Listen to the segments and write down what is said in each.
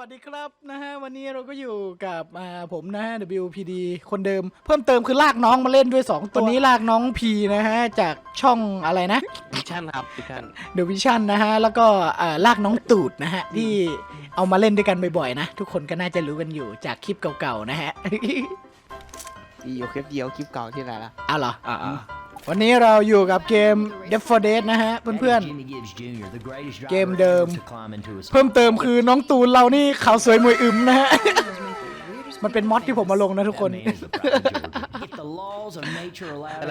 วัสดีครับนะฮะวันนี้เราก็อยู่กับอ่าผมนะฮะ WPD คนเดิม เพิ่มเติมคือลากน้องมาเล่นด้วย 2 ตัวนี้ลากน้องพีนะฮะ จากช่องอะไรนะมิชชั่นครับมิชชั่น The Vision นะฮะ แล้วก็อ่าลากน้องตูดนะฮะ ที่เอามาเล่นด้วยกันบ่อยๆนะ ทุกคนก็น่าจะรู้กันอยู่จากคลิปเก่าๆนะฮะ มีอยู่คลิปเดียวคลิปเก่าที่ไหนล่ะ เอาเหรอ อ่าอ่า วันนี้เราอยู่กับเกม Death for Dead นะฮะ เพื่อนๆ เกมเดิมๆเพิ่มเติมคือน้องตูนเรานี่ขาวสวยมวยอึมนะฮะ มันเป็นมอดที่ผมมาลงนะทุกคน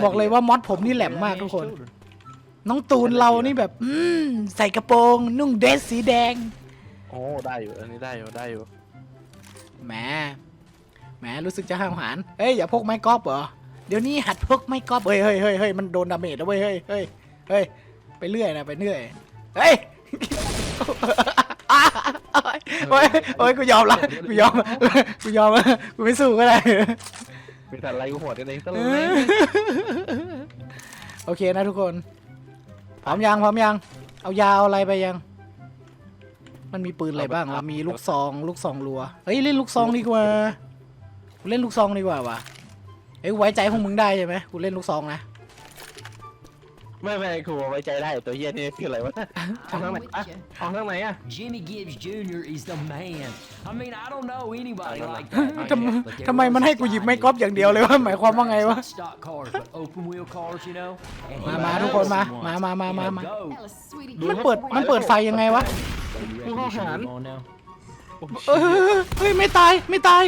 บอกเลยว่ามอดผมนี่แหลมมากทุกคน น้องตูนเรานี่แบบอืมใส่กระโปรง นุ่งเดรสสีแดง โอ้ ได้อยู่ อันนี้ได้อยู่ ได้อยู่ แหม แหม รู้สึกจะห้าวหาญเฮ้ย อย่าพกไม้กอล์ฟเหรอ เดี๋ยวนี้หัดพกไม้กอล์ฟเฮ้ยเฮ้ยเฮ้ยเฮ้ยมันโดนดาเมจนะเว้ยเฮ้ยเฮ้ยเฮ้ยไปเรื่อยนะไปเรื่อยเฮ้ยโอ้ยโอ้ยกูยอมละกูยอมกูยอมกูไม่สู้ก็ได้มีแต่อะไรกูโหดกันเองซะเลยโอเคนะทุกคนพร้อมยังพร้อมยัง เอายาวอะไรไปยัง มันมีปืนอะไรบ้างวะมีลูกซอง ลูกซองรัวเฮ้ยเล่นลูกซองดีกว่ากูเล่นลูกซองดีกว่าวะ เอ้ยกูไว้ใจพวกมึงได้ใช่ไหมกูเล่นลูกซองนะ ไม่ไม่กูไว้ใจได้ตัวเฮียนี่คืออะไรวะเอาทางไหนอะเอาทางไหนอะ Jimmy Gibbs Jr. is the man. I mean, I don't know anybody like ทำไม that. but there ทำไมมันให้กูหยิบไม้กอล์ฟอย่างเดียวเลยวะหมายความว่าไงวะ Not stock cars, but open wheel cars, you know. And he มามา knows ทุกคนมา he wants มา มา มา มา it. มา Go. มันเปิด มันเปิดไฟยังไงวะ So you ready to just move on now? เออเฮ้ย ไม่ตาย ไม่ตาย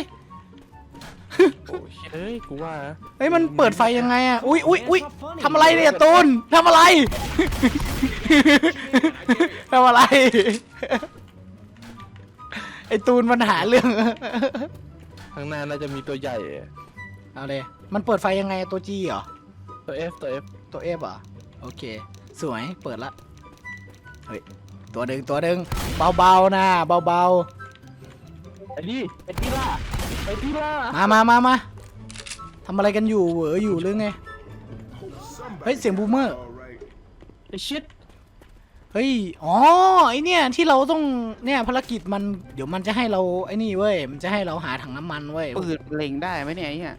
โอ้เฮ้ยกูว่าเฮ้ยมันเปิดไฟยังไงอะอุ้ยอุ้ยอุ้ยทำอะไรเนี่ยตูนทำอะไร ทำอะไร ไอตูนมันหาเรื่อง ข้างหน้าน่าจะมีตัวใหญ่เอาเลย มันเปิดไฟยังไงตัวจีเหรอ ตัว F ตัว F ตัวเอฟเหรอ โอเค สวยเปิดละ เฮ้ย ตัวหนึ่งตัวหนึ่งเบาๆนะเบาไอ้นี่ไอ้ที่ล่า ไอ้ที่ล่าๆมามามามาทำอะไรกันอยู่เหวออยู่หรือไง เฮ้ย เสียงบูมเมอร์ ไอ้ชิดเฮ้ย อ๋อ ไอเนี่ยที่เราต้อง เนี่ยภารกิจมัน เดี๋ยวมันจะให้เราไอ้นี่เว้ย มันจะให้เราหาถังน้ำมันเว้ย ปืนเล็งได้ไหมเนี่ยไอ้เนี่ย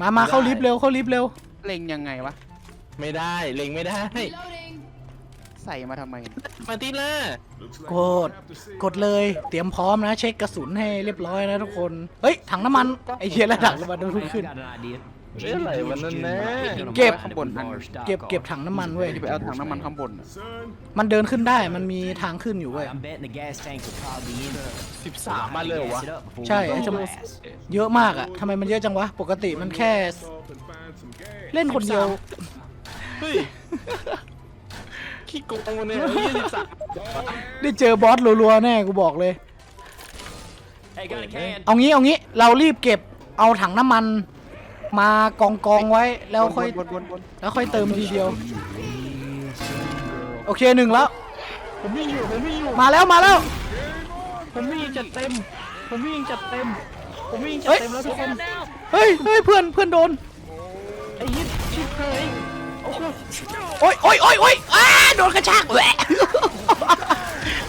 มามาเข้าลิฟต์เร็ว เข้าลิฟต์เร็ว เล็งยังไงวะ ไม่ได้ เล็งไม่ได้ ใส่มาทำไม มาที่ล่ากด กดเลย เตรียมพร้อมนะ เช็คกระสุนให้เรียบร้อยนะทุกคน เฮ้ย ถังน้ำมัน ไอเชียแล้วถังน้ำมันทุก I've ขึ้น got an idea. เอ้ยอะไรวันนั้นนะเก็บ Find a blue bar stock เก็บเก็บ car. ถังน้ำมันเว้ยจะไปเอาถังน้ำมันข้างบนน่ะมันเดินขึ้นได้ มันมีทางขึ้นอยู่เว้ย I'm betting the gas tank will probably be in there. สิบสามมาเลยเหรอวะ Gas it up before we ใช่ go ไอ้จำ blast. เยอะมากอะทำไมมันเยอะจังวะ ปกติมันแค่ เล่นคนเดียว เฮ้ย ขี้โกงวันเนี่ยยี่สิบสามได้เจอบอสรัวๆแน่กูบอกเลย Hey, got a can. เอางี้เอางี้เรารีบเก็บเอาถังน้ำมัน มากองกองๆไว้แล้วค่อยบนบนบนแล้วค่อยเติมทีเดียว โอเคหนึ่งแล้วผมวิ่งอยู่ผมวิ่งอยู่มาแล้วมาแล้ว ผมวิ่งจัดเต็ม ผมวิ่งจัดเต็ม ผมวิ่งจัดเฮ้ยเต็มแล้วทุกคนเฮ้ยเฮ้ยเพื่อนเพื่อนโดนไอ้ยิปชิบหาย โอ้โหโอ้ยโอ้ยโอ้ยโอ้ยอ้าโดนกระชากแหวะ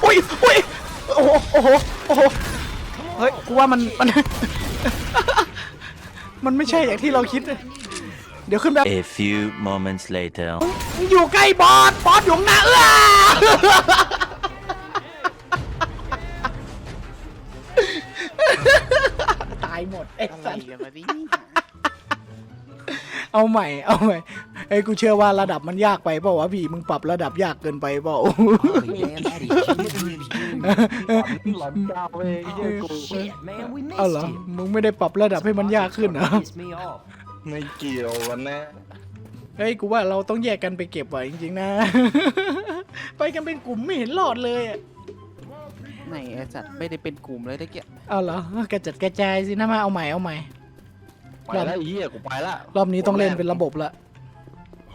โอ้ยโอ้ยโอ้โหโอ้โหโอ้โหเฮ้ยกูว่ามันมัน มันไม่ใช่อย่างที่เราคิด เดี๋ยวขึ้นแบบ A few moments later. อยู่ใกล้บอสบอสอยู่ข้างหน้าเออตายหมดไอ้อะไรสัสกันมาดิเอาใหม่เอาใหม่ ไอ้ยกูเชื่อว่าระดับมันยากไปเปล่าวะพี่มึงปรับระดับยากเกินไปเปล่า Oh, man, that is Jimmy Gibbs Jr. หลอนดาวเองไอ้เหี้ยกู Shit, man, we เอาเหรอ missed him. มึงไม่ได้ปรับระดับให้มันยากขึ้นเหรอ Piss me off. ไม่เกี่ยววันนะเฮ้ยกูว่าเราต้องแยกกันไปเก็บไว้จริงๆนะ ไปกันเป็นกลุ่มไม่เห็นหลอดเลยอะไหนไอ้สัตว์ไม่ได้เป็นกลุ่มเลยตะเกียบเอาเหรอกระจัดกระจายสินะมาเอาใหม่เอาใหม่ ไปแล้วไอ้เหี้ยกูไปละรอบนี้ต้องเล่นเป็นระบบละ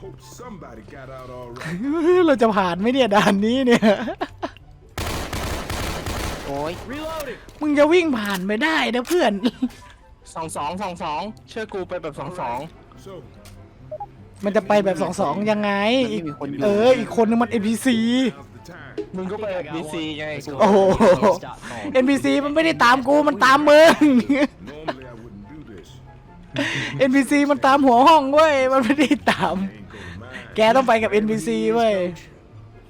Hope somebody got out all right. เราจะผ่านไหมเนี่ยด่านนี้เนี่ย โอ้ยมึงจะวิ่งผ่านไปได้นะเพื่อน สองสองสองสองเชื่อกูไปแบบสองสอง So, มันจะไปแบบสองสองยังไงมันอีไม่กมีคนอยู่ เออ อีกคนนึงมัน NPC now's the time. มึงก็ไป BC ไงกู โอ้โห Stop calling. NPC มันไม่ได้ตามกูมันตามมึง Normally I wouldn't do this. NPC มันตามหัวห้องเว้ย มันไม่ได้ตาม Ain't gonna mind. แกต้องไปกับ NPC เว้ย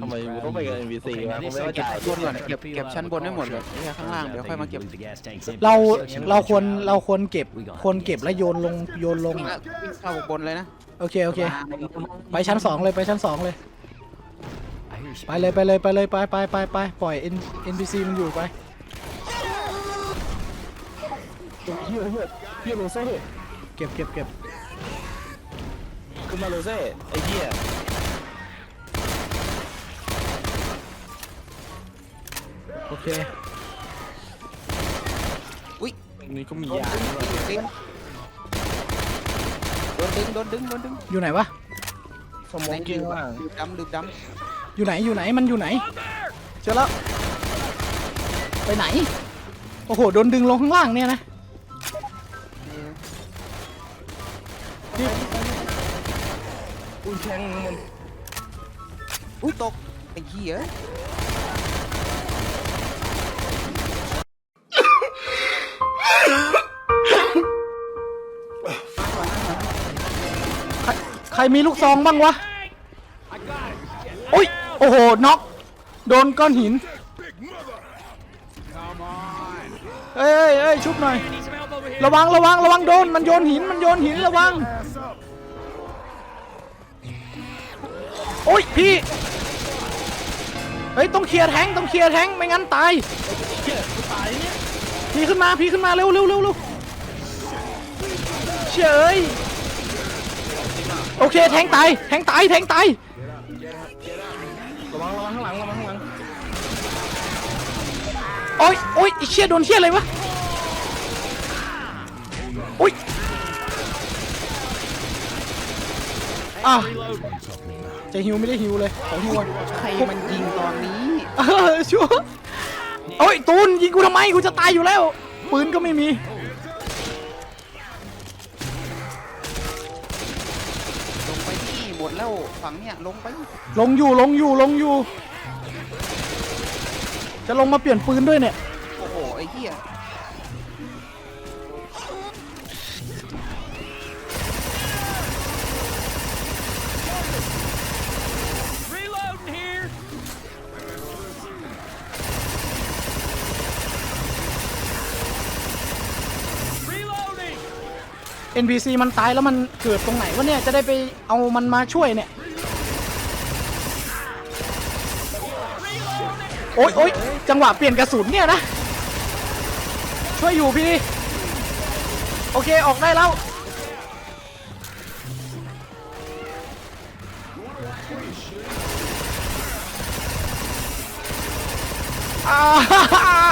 ทำไมกูต้องไปกับ NPC Okay, วะ now กู this ไม่ ain't เข้าใจ got บนก่อน the เก็บ appeal เก็บ out ชั้น of บนให้หมดเลย park. ไอ้ข้างล่างเดี๋ยวค่อยมาเก็บ Believe the gas tank's empty. เรา So you เรา know ควร what you เราควรเก็บ We gonna ควรเก็บแล้วโยนลง โยนลงวิ่งอะแล้ววิ่งเข้าบนเลยนะโอเค โอเค ไปชั้นสองเลย ไปชั้นสองเลย I hear ไปเลย ไปเลย ไปเลย ไปไปไปไปปล่อย N NPC มันอยู่ไป เฮียเฮียเฮียโรเซ่เก็บเก็บเก็บ ขึ้นมาโรเซ่ไอ้เหี้ยโอเคอุ้ยนี่ก็มียาเตียงโดนดึงโดนดึงโดนดึงอยู่ไหนวะ สมองกิ้งว่างดื่มดำดื่มดอยู่ไหนอยู่ไหนมันอยู่ไหน เจอแล้ว ไปไหน โอ้โหโดนดึงลงข้างล่างเนี่ยนะ อุ้ยแทงมันอุ้ยตกไอ้เหี้ยใครใครมีลูกซองบ้างวะโอ้ยโอ้โหน็อกโดนก้อนหินเอ้ยเอ้ยชุบหน่อย ระวังระวังระวังโดนมันโยนหินมันโยนหินระวัง โอ้ยพี่เฮ้ยต้องเคลียร์แทงค์ต้องเคลียร์แทงค์ไม่งั้นตายพี่ขึ้นมาพี่ขึ้นมาเร็วเร็วเร็วเร็วเฉยโอเคแทงค์ตายแทงค์ตายแทงค์ตายระวังระวังข้างหลังระวังข้างหลังโอ้ยโอ้ยไอ้เชี่ยโดนเชี่ยอะไรวะโอ้ยอะ จะหิวไม่ได้หิวเลยขอหิวก่อนใครมันยิงตอนนี้เออชัวร์โอ้ยตูนยิงกูทำไมกูจะตายอยู่แล้วปืนก็ไม่มีลงไปที่หมดแล้วฝั่งเนี่ยลงไปลงอยู่ลงอยู่ลงอยู่ จะลงมาเปลี่ยนปืนด้วยเนี่ย NPC มันตายแล้วมันเกิดตรงไหนวะเนี่ย จะได้ไปเอามันมาช่วยเนี่ย โอ๊ยโอ๊ยจังหวะเปลี่ยนกระสุนเนี่ยนะ ช่วยอยู่พี่ โอเคออกได้แล้ว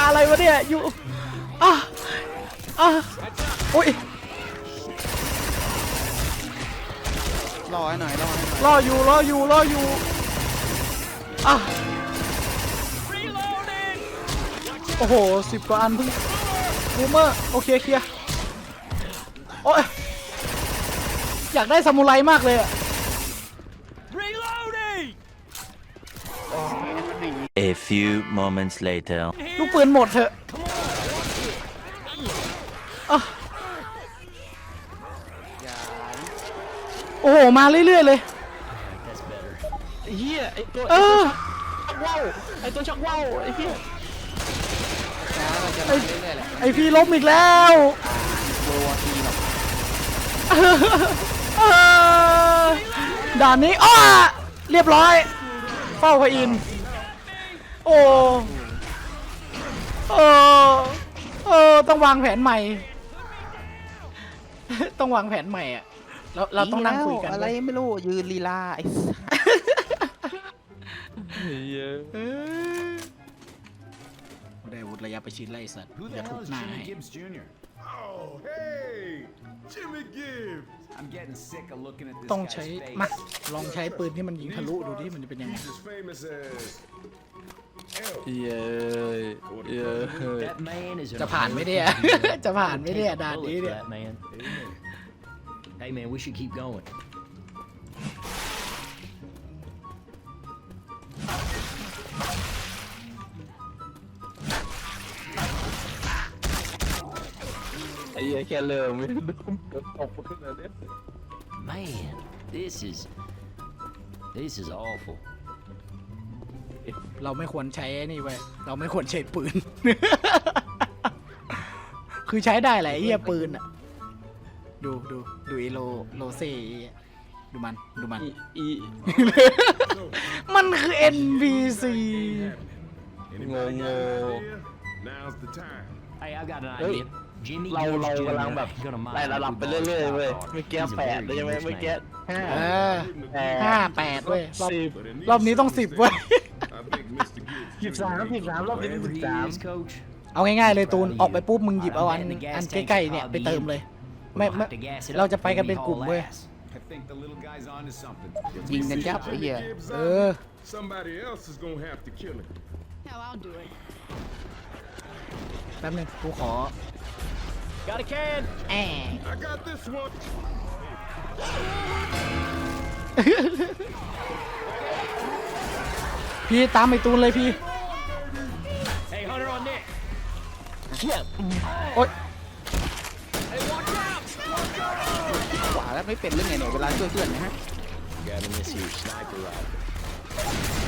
อะไรวะเนี่ย อยู่อ่าอ่าโอ๊ย รอให้หน่อยรอให้หน่อยรออยู่รออยู่รออยู่อะโอ้โหสิบกว่าอันเพิ่งบูมเมอร์โอเคเคลียร์โอ้ยอยากได้ซามูไรมากเลยอะ A few moments later. ลูกปืนหมดเถอะอะ อย่า โอ้โหมาเรื่อยๆเลยไอ้เหี้ยไอ้ตัวเออชักว่าวไอ้ตัวชักว่าวไอ้เหี้ยช้าเราจะมาเรื่อยๆแหละไอพี่ล้มอีกแล้วโดนทีหรอกเออด่านนี้อ้อเรียบร้อย เฝ้าพระอินทร์โอ้เออเออต้องวางแผนใหม่ ต้องวางแผนใหม่อะ เราเราต้องนั่งคุยกันอะไรเว้ยไม่รู้ยืนลีลาไอ้สัสเหี้ยเออได้อาวุธระยะประชิดไล่สัตว์ Who จะ the ทุบ hell is หน้า Jimmy ให้ Gibbs Jr.? Oh, hey! Jimmy Gibbs! I'm getting sick of looking at this ต้อง guy's ใช้ face. มาลองใช้ปืนที่มันยิงทะลุดูดิมันจะเป็นยังไง He's as famous as... L. เหี้ยเหี้ย That man is an จะผ่านไหมเนี่ย จะผ่านไหมเนี่ยด่านนี้เนี่ย That man. Hey man, we should keep going. ไอ้เหี้ยแค่เริ่มไม่ดูตกขึ้นเลยเนี่ย Man, this is this is awful. เราไม่ควรใช้ไอ้นี่เว้ยเราไม่ควรใช้ปืน คือใช้ได้แหละไอ้เหี้ยปืนอะ ดูดูดูไอโลโลเซ่ไอ้เหี้ยดูมันดูมัน อีอีมันคือ NPC Anybody got Ngô, an ngô. idea? Now's the time. Hey, I've got an Hey, idea. Jimmy เรา George เรา Jr. กำลังแบบ gonna mind ไล่ระดับ if ไป we เรื่อย borrow ๆเว้ย his car. เมื่อกี้ He's a แปด very เลยใช่ไหม English เมื่อกี้ man. ห้าเออแปดห้าแปดเว้ยรอบสิบ But in รอบนี้ these ต้องสิบเว้ย I think Mr. Gibbs สิบสามสิบสามรอบนี้ Wherever สิบ he สาม is, coach. เอาง่ายๆเลยตูนออกไปปุ๊บมึงหยิบเอาอันอันใกล้ๆเนี่ยไปเติมเลย ไม่ We'll ไม่ have to gas it เรา up จะไปกัน before เป็น we กลุ่ม haul เว้ย ass. I think the little guy's onto something. ยิงกันยับไอ้เหี้ย Gibbs Uh. out, somebody else is gonna have to kill him. Hell, I'll do it. แป๊บนึงกูขอ Got a can แอ I got this one. พี่ตามไอตูนเลยพี่ Hey, Hunter on Nick. โอ๊ย ขวาแล้วไม่เป็นเรื่องไงเนี่ยเวลาช่วยเพื่อนนะฮะ Gotta miss you sniper rifle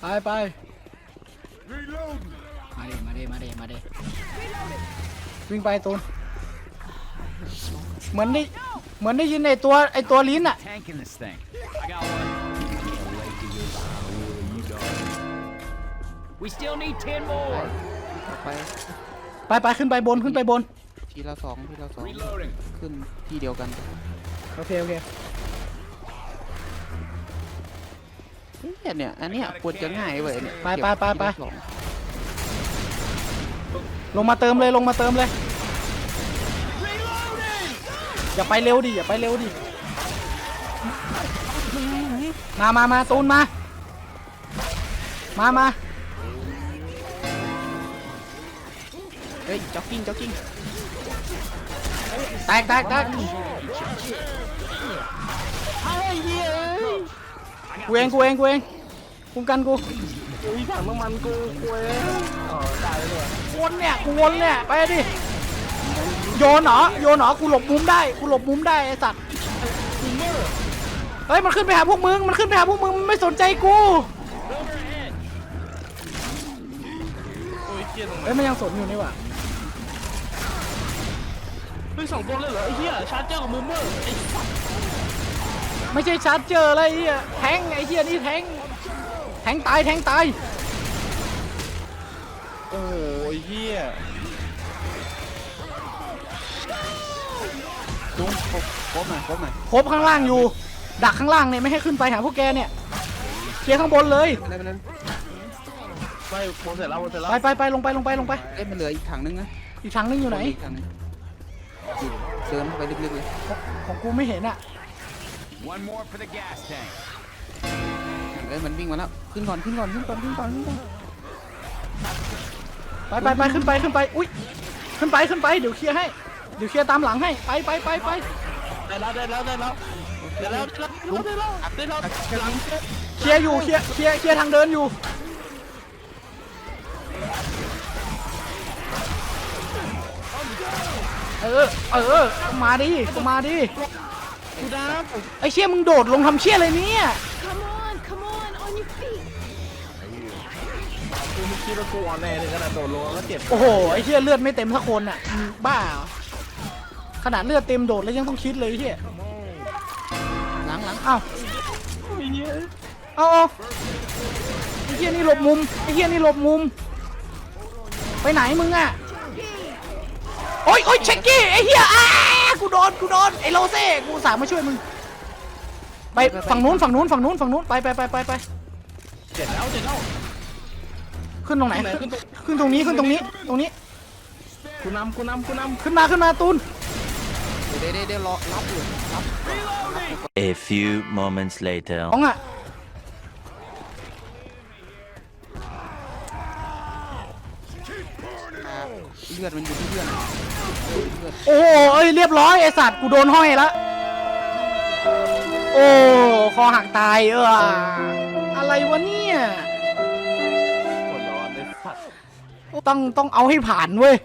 ไปไป Reloading. มาดิมาดิมาดิมาดิวิ่งไปตูนเหมือนได้เหมือนได้ยินไอตัวไอตัวลิ้นอะ Tanking this thing. I got one. We still need 10 more. ไปไปไปขึ้นไปบนขึ้นไปบน ทีละสองทีละสอง Reloading. ขึ้นที่เดียวกัน โอเค โอเคเฮ้ยเนี่ยอันเนี้ยควรจะง่ายเว้ยเนี่ยไปไปไปไป เก็บทีละสองลงมาเติมเลยลงมาเติมเลยอย่าไปเร็วดิอย่าไปเร็วดิมามามาตูนมา มามา เฮ้ยจ็อกกิ้งจ็อกกิ้งแตกแตกแตกกูเองกูเองกูเองคุ้มกันกูอุ้ยถังน้ำมันกูกูเองอ๋อตายเลยวนเนี่ยกูวนเนี่ยไปดิโยนเหรอโยนเหรอกูหลบมุมได้กูหลบมุมได้ไอ้สัตว์เฮ้ยมันขึ้นไปหาพวกมึงมันขึ้นไปหาพวกมึงมันไม่สนใจกูเฮ้ยมันยังสนอยู่นี่หว่า ฮ้ยสองตัวเลยเหรอไอ้เหี้ยชาร์เจอร์กับมือเมอร์ไอ้ไม่ใช่ชาร์จเจอร์อะไรไอ้เหี้ยแทงไอ้เหี้ยนี่แทงแทงตายแทงตายโอ้ยเหี้ยจุ้งครบครบหน่อยครบหน่อยครบข้างล่างอยู่ ดักข้างล่างเนี่ยไม่ให้ขึ้นไปหาพวกแกเนี่ยเคลียร์ข้างบนเลยอะไรไปนั้นไม่โมเสร็จแล้วโมเสร็จแล้วไปไปไปลงไปลงไปลงไป เอ้ยมันเหลืออีกถังนึงนะอีกถังนึงอยู่ไหน อีกถังนึงอยู่ เดินเข้าไปลึกๆเลยของกูไม่เห็นอะ One more for the gas tank. เอ้ยมันวิ่งมาแล้วขึ้นก่อนขึ้นก่อนขึ้นก่อนขึ้นก่อนขึ้นก่อนไปไปไปขึ้นไปขึ้นไป อุ้ยขึ้นไปขึ้นไปเดี๋ยวเคลียร์ให้ เดี๋ยวเคลียร์ตามหลังให้ ไปไปไปไปได้แล้วได้แล้วได้แล้วได้แล้วได้แล้วได้แล้วได้แล้วหลังเคลียร์อยู่เคลียร์เคลียร์เคลียร์ทางเดินอยู่ เออ เออ มาดิมาดิกูดาบไอ้เชี่ยมึงโดดลงทำเชี่ยอะไรเนี่ย Come on, come on, on your feet. กูไม่คิดว่ากูอ่อนแน่ถึงขนาดโดดลงแล้วเจ็บโอ้โห ไอ้เชี่ยเลือดไม่เต็มสักคนอะมึงบ้าเหรอขนาดเลือดเต็มโดดแล้วยังต้องคิดเลยไอ้เชี่ยหลังหลังอ้าวเอาเอาไอ้เชี่ยนี่หลบมุม ไอ้เชี่ยนี่หลบมุม ไปไหนมึงอะ โอ้ยโอ้ยเช็คกี้ไอ้เหี้ยอ้ากูโดนกูโดนไอ้โรเซ่กูอุตสาห์มาช่วยมึงไปฝั่งนู้นฝั่งนู้นฝั่งนู้นฝั่งนู้นไปไปไปไปไปเจ็บแล้วเจ็บแล้ว ขึ้นตรงไหนขึ้นขึ้นตรงนี้ขึ้นตรงนี้ตรงนี้กูนำกูนำกูนำขึ้นมาขึ้นมาตูนเดี๋ยวเดี๋ยวเดี๋ยวรอรับอยู่รับ A few moments later. ของอะอ่าเลือดมันอยู่ที่เลือด อะเลือดโอ้เอ้ยเรียบร้อยไอสัตว์กูโดนห้อยละ โอ้คอหักตายเอออะไรวะเนี่ยหัวร้อนเลยสัตว์ต้องต้องเอาให้ผ่านเว้ย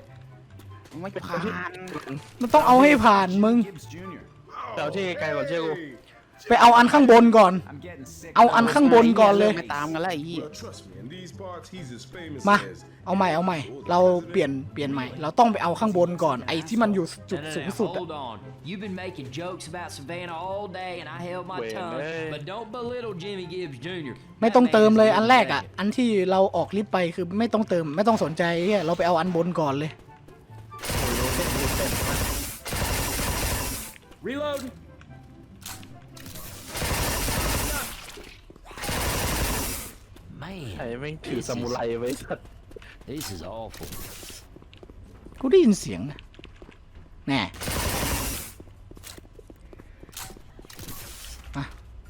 ไม่ผ่าน มันต้องเอาให้ผ่านมึง Gibbs Jr. เดี๋ยวที่ไกลก่อนเชื่อกู ไปเอาอันข้างบนก่อน I'm getting sick. เอาอันข้างบนก่อนเลย ไม่ตามกันแล้วไอ้ยี่ Well, trust me, in these parts, he's as famous มา as เอาใหม่เอาใหม่ เราเปลี่ยนเปลี่ยนใหม่ เราต้องไปเอาข้างบนก่อน ไอ้ที่มันอยู่จุด No, no, สูง no, สุดอะ hold on. You've been making jokes about Savannah all day, and I held my Wait a tongue. minute. But don't belittle Jimmy Gibbs Jr. ไม่ต้อง That เติม man เลย is อันแรกอะ legend. อันที่เราออกลิฟต์ไปคือไม่ต้องเติมไม่ต้องสนใจเฮียเราไปเอาอันบนก่อนเลย Reload. ไอ้ Man, แม่งถือซามูไรไว้สัตว์ this is awful. กูได้ยินเสียงนะแน่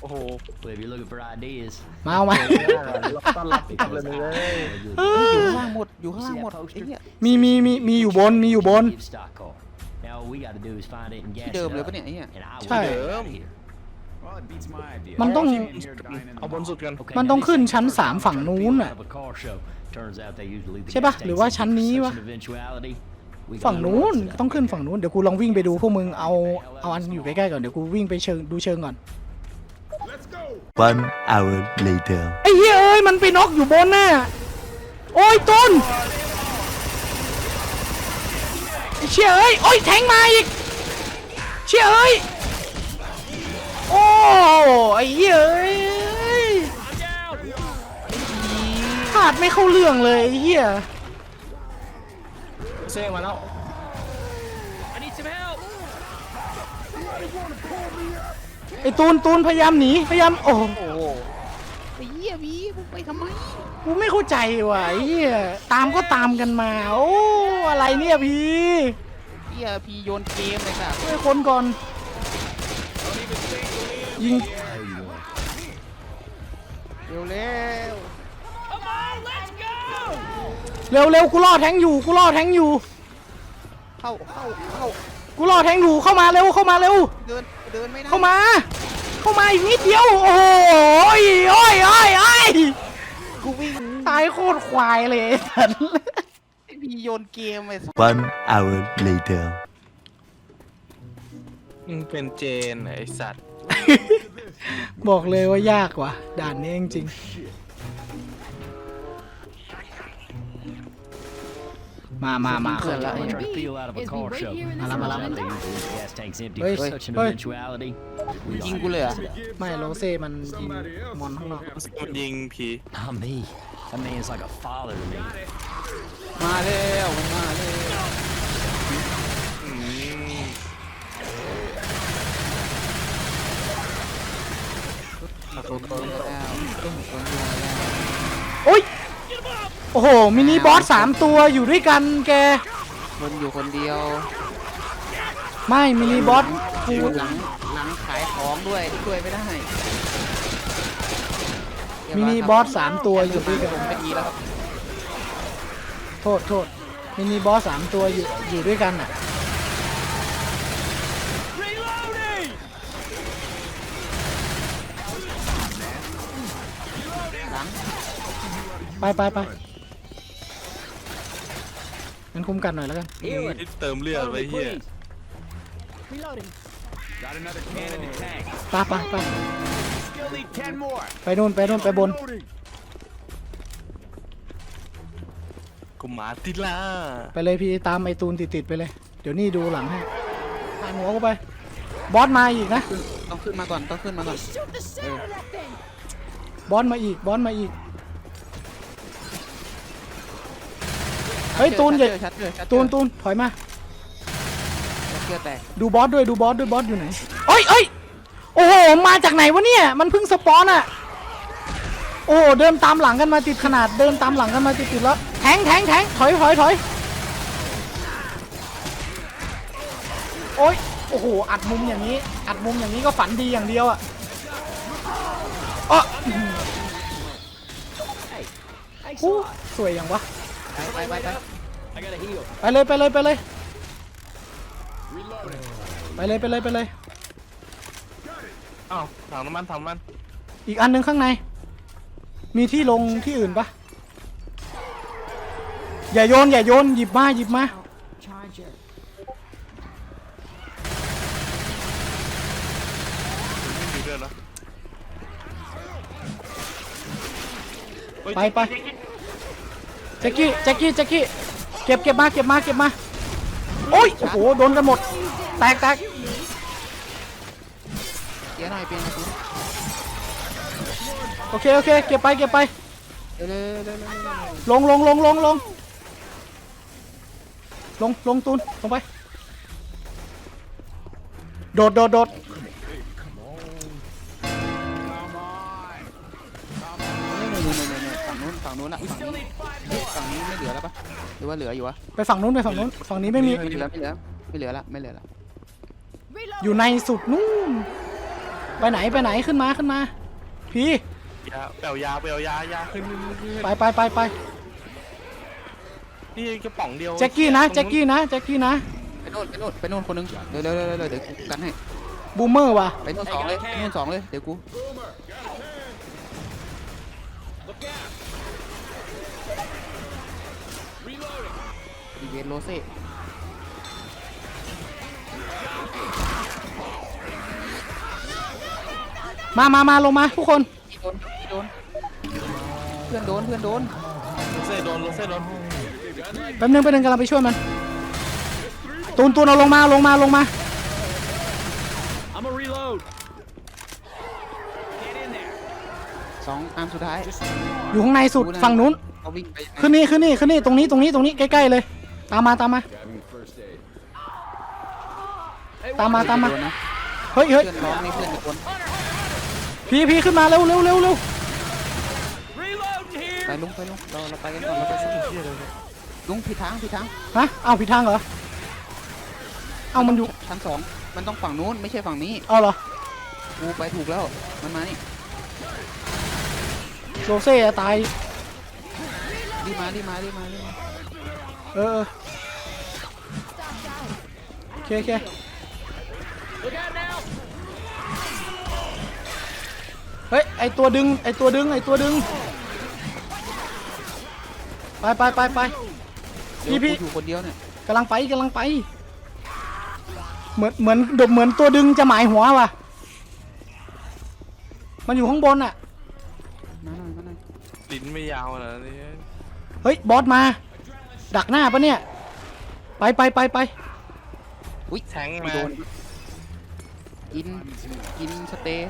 โอ้โห Well, if you're looking for ideas, มาเอามาต้อนรับกลับเลยมึงเลยเออยู่อข้างล่างหมดอยู่ข้างล่างหมดไอ้เหี้ยมีมีมีมีอยู่บนมีอยู่บน Gibbs stock car. Now all we got to do is find it and gas ที่เดิม it เลย up, ปะเนี่ยไอ้เหี้ย and I will ใช่ get out of here. มันต้อง Sitting here dying in the เอาบนสุดกัน Okay, มัน now ต้อง this ขึ้น ain't ชั้น the first สาม time ฝั่ง I'm นู้ trying น to be อะ out of a car show. Turns out they usually leave the ใช่ปะ gas หรือว่า tanks ชั้นนี้ such วะ an eventuality. We got ฝั่ง no นู้น roads today. ต้องขึ้นฝั่งนู้น เดี๋ยวกูลองวิ่งไปดูพวกมึงเอาเอาอันอยู่ใกล้ๆก่อน เดี๋ยวกูวิ่งไปเชิงดูเชิงก่อน Let's go. One hour later. ไอ้เหี้ยเอ้ยมันไปน็อกอยู่บนน่ะโอ้ยต้นไอ้เชี่ยเอ้ยโอ้ยแทงมาอีกเชี่ยเอ้ย โอ้ไอ้เหี้ยเอ้ยขาดไม่เข้าเรื่องเลยไอ้เหี้ยเซ่มาแล้วไอ้ตูนตูนพยายามหนีพยายามโอ้โหโอ้โหไอ้เหี้ยพี่มึงไปทำไมกูไม่เข้าใจว่ะไอ้เหี้ยตามก็ตามกันมาโอ้อะไรเนี่ยพี่เหี้ยพี่โยนเกมเลยค่ะช่วยคนก่อน ยิงเร็วเร็วเร็วเร็วกูล่อแทงอยู่กูล่อแทงอยู่ เข้าเข้าเข้ากูล่อแทงอยู่เข้ามาเร็วเข้ามาเร็ว เดินเดินไม่ได้เข้ามา เข้ามาอีกนิดเดียวโอ้โหโอ้ยโอ้ยโอ้ยโอ้ยกูวิ่งตายโคตรควายเลยไอ้สัส ไอ้พี่โยนเกมไอ้สัส One hour later. มึงเป็นเจนไอ้สัตว์ บอกเลยว่ายากว่ะ ด่านนี้จริงๆมามามาเกิดแล้ว I'm ไอ้ trying to peel out of a Is we car right show. here in Malam, this malam. building? They usually leave the gas tanks empty Hey, for such an hey. eventuality. We ยิง like กูเลยเหร it อะ today. ไม่โรเซ่มันยิง Somebody else มอน is ข้างนอก gonna have to มันยิงผี Not me. That man's like a father to me. มาเร็วมาเร็ว มาโทษโทษแล้วโดนยิงแล้วโอ้ยโอ้โหมินิบอสสามตัวอยู่ด้วยกันแก คนอยู่คนเดียวไม่มินิบอสกูหลังหลังขายของด้วยช่วยไม่ได้มินิบอสสามตัวอยู่ด้วยกันผมไม่ดีแล้วครับโทษโทษมินิบอสสามตัวอยู่อยู่ด้วยกันอะ หลัง ไปไปไปงั้นคุ้มกันหน่อยแล้วกัน ที่เติมเลือดไว้เฮีย Reloading. Got another can in the tank. ไปไปไป Still need 10 more. ไปนู่นไปนู่นไปบน กูหมาติล่าไปเลยพี่ตามไอตูนติดๆไปเลย เดี๋ยวนี่ดูหลังให้ผ่านหัวกูไป บอสมาอีกนะ ต้องขึ้นมาก่อนต้องขึ้นมาก่อน Shoot the shit out of that thing. บอสมาอีก บอสมาอีก เฮ้ยตูนอย่าชัดเจอชัดเจอตูนตูนถอยมาเชื่อแตกดูบอสด้วยดูบอสด้วยบอสอยู่ไหนเอ้ยเอ้ยโอ้โหมาจากไหนวะเนี่ยมันเพิ่งสปอนอะโอ้โหเดินตามหลังกันมาติดขนาดเดินตามหลังกันมาติดติดๆแล้วแทงแทงแทงถอยถอยถอยโอ้ยโอ้โหอัดมุมอย่างนี้ อัดมุมอย่างนี้ก็ฝันดีอย่างเดียวอะอ๋ออู้สวยอย่างวะ ไปไปไปไปไปเลยไปเลยไปเลยไปเลยไปเลยไปเลยอ้าวถังน้ำมันถังน้ำมันอีกอันหนึ่งข้างใน มีที่ลงที่อื่นปะอย่าโยนอย่าโยนหยิบมาหยิบมาไม่มีเลือดแล้วไปไป แจ็คกี้แจ็คกี้แจ็คกี้เก็บเก็บมาเก็บมาเก็บมาโอ้ยโอ้โหโดนกันหมด แตกแตกเดี๋ยวหน่อยเป็นไงคุณโอเคโอเคเก็บไปเก็บไป เร็วเร็วเร็วเร็วเร็วลงลงลงลงลงลงลงตูนลงไป โดดโดดโดด เหลืออยู่วะไปฝั่งนู้นไปฝั่งนู้นฝั่งนี้ไม่มี ไม่เหลือไม่เหลือไม่เหลือละไม่เหลือละ Reload. อยู่ในสุดนู่น ไปไหนไปไหนขึ้นมาขึ้นมา พี่ ยาเปลวยาเปลวยายาขึ้นขึ้นขึ้นขึ้นไปไปไปไปนี่กระป๋องเดียวแจ็คกี้นะแจ็คกี้นะแจ็คกี้นะ ไปโน่นไปโน่นไปโน่นคนหนึงเร็วเร็วเร็วเร็วเร็วเดี๋ยวกูกันให้บูมเมอร์ว่ะ ไปโน่นสองเลยไปโน่นสองเลยเดี๋ยวกู อีเวนโรเซ่มามามาลงมาทุกคนโดนโดน เพื่อนโดน เพื่อนโดน โรเซ่โดนโรเซ่โดนแป๊บนึงแป๊บนึงกำลังไปช่วยมัน ตูนตูนเอาลงมาลงมาลงมา I'm a reload. สองอันสุดท้ายอยู่ข้างในสุดฝั่งนู้น เขาวิ่งไปยังไงขึ้นนี่ขึ้นนี่ขึ้นนี่ตรงนี้ตรงนี้ตรงนี้ใกล้ๆเลย ตามมาตามมา Having first aid. ตามมาตามมาโดนนะเฮ้ยเฮ้ยเพื่อนร้องนี่เพื่อนโดนพี่พี่ขึ้นมาเร็วเร็วเร็วเร็ว Reloading here. ไปลุงไปลุงเราเราไปกันก่อนเราไปกันก่อนลุงผิดทางผิดทางฮะเอาผิดทางเหรอเอามันอยู่ชั้นสองมันต้องฝั่งนู้นไม่ใช่ฝั่งนี้เอาเหรอกูไปถูกแล้วมันมานี่โรเซ่ตายรีบมารีบมารีบมารีบมา เออเออโอเคโอเคเฮ้ย ไอตัวดึง ไอตัวดึง ไอตัวดึง ไปไปไปไปเดี๋ยวพี่กูอยู่คนเดียวเนี่ยกำลังไปกำลังไป เหมือนเหมือนเหมือนตัวดึงจะหมายหัวว่ะ มันอยู่ข้างบนอะมาหน่อยมาหน่อยลิ้นไม่ยาวนะนี่เฮ้ย บอสมา ดักหน้าปะเนี่ย ไปไปไปไปอุ้ยแทงไม่มา โดนกินกินสเต๊ะ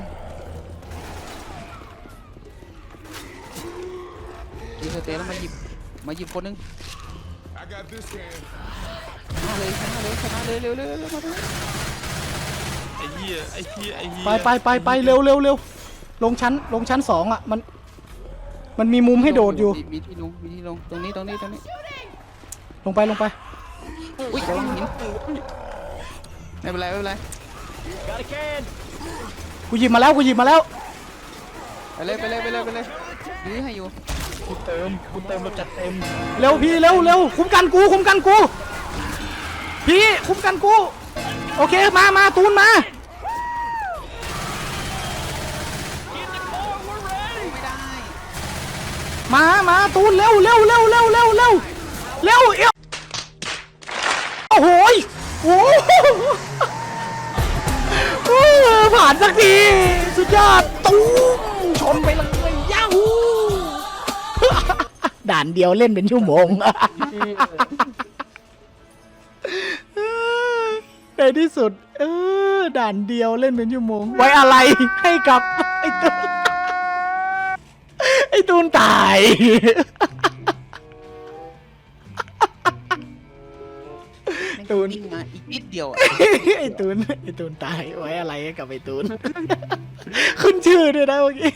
กินสเต๊ะแล้วมาหยิบมาหยิบคนหนึง I got this can. ชนะเลยชนะเลยชนะเลยเร็วเร็วเร็วมาดูไอ้เหี้ยไอ้เหี้ยไอ้เหี้ยไปไปไปไปเร็วเร็วเร็วลงชั้นลงชั้นสองอะมัน มันมีมุมให้โดดอยู่ มีมีที่ลงมีที่ลงตรงนี้ตรงนี้ตรงนี้ ลงไปลงไป อุ้ยระวังหินไม่เป็นไรไม่เป็นไร Got a can. กูหยิบมาแล้วกูหยิบมาแล้ว ไปเลยไปเลยไปเลยไปเลยยื้อให้อยู่กูเติมกูเติมแบบจัดเต็มเร็วพี่เร็วเร็วคุ้มกันกูคุ้มกันกู พี่คุ้มกันกู โอเคมามาตูนมามามาตูนเร็วเร็วเร็วเร็วเร็วเร็วเร็วเอ้ยโอ้โหโอ้โหผ่านสักที สุดยอดตูมชนไปเลยยาฮูด่านเดียวเล่นเป็นชั่วโมง ในที่สุด เออ ด่านเดียวเล่นเป็นชั่วโมง ไว้อะไรให้กับ ไอ้ตูน ไอ้ตูนตาย ตูน วิ่งมาอีกนิดเดียวอะไอ้ตูนไอ้ตูนตายไว้อะไรให้กับไอ้ตูน ขึ้นชื่อด้วยนะเมื่อกี้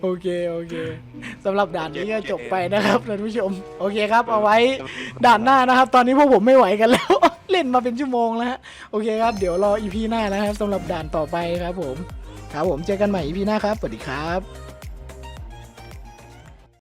โอเคโอเคสำหรับด่านนี้ก็จบไปนะครับท่านผู้ชม โอเคครับ เอาไว้ด่านหน้านะครับ ตอนนี้พวกผมไม่ไหวกันแล้ว เล่นมาเป็นชั่วโมงแล้วฮะโอเคครับเดี๋ยวรออีพีหน้านะครับสำหรับด่านต่อไปครับผม ครับผมเจอกันใหม่อีพีหน้าครับสวัสดีครับ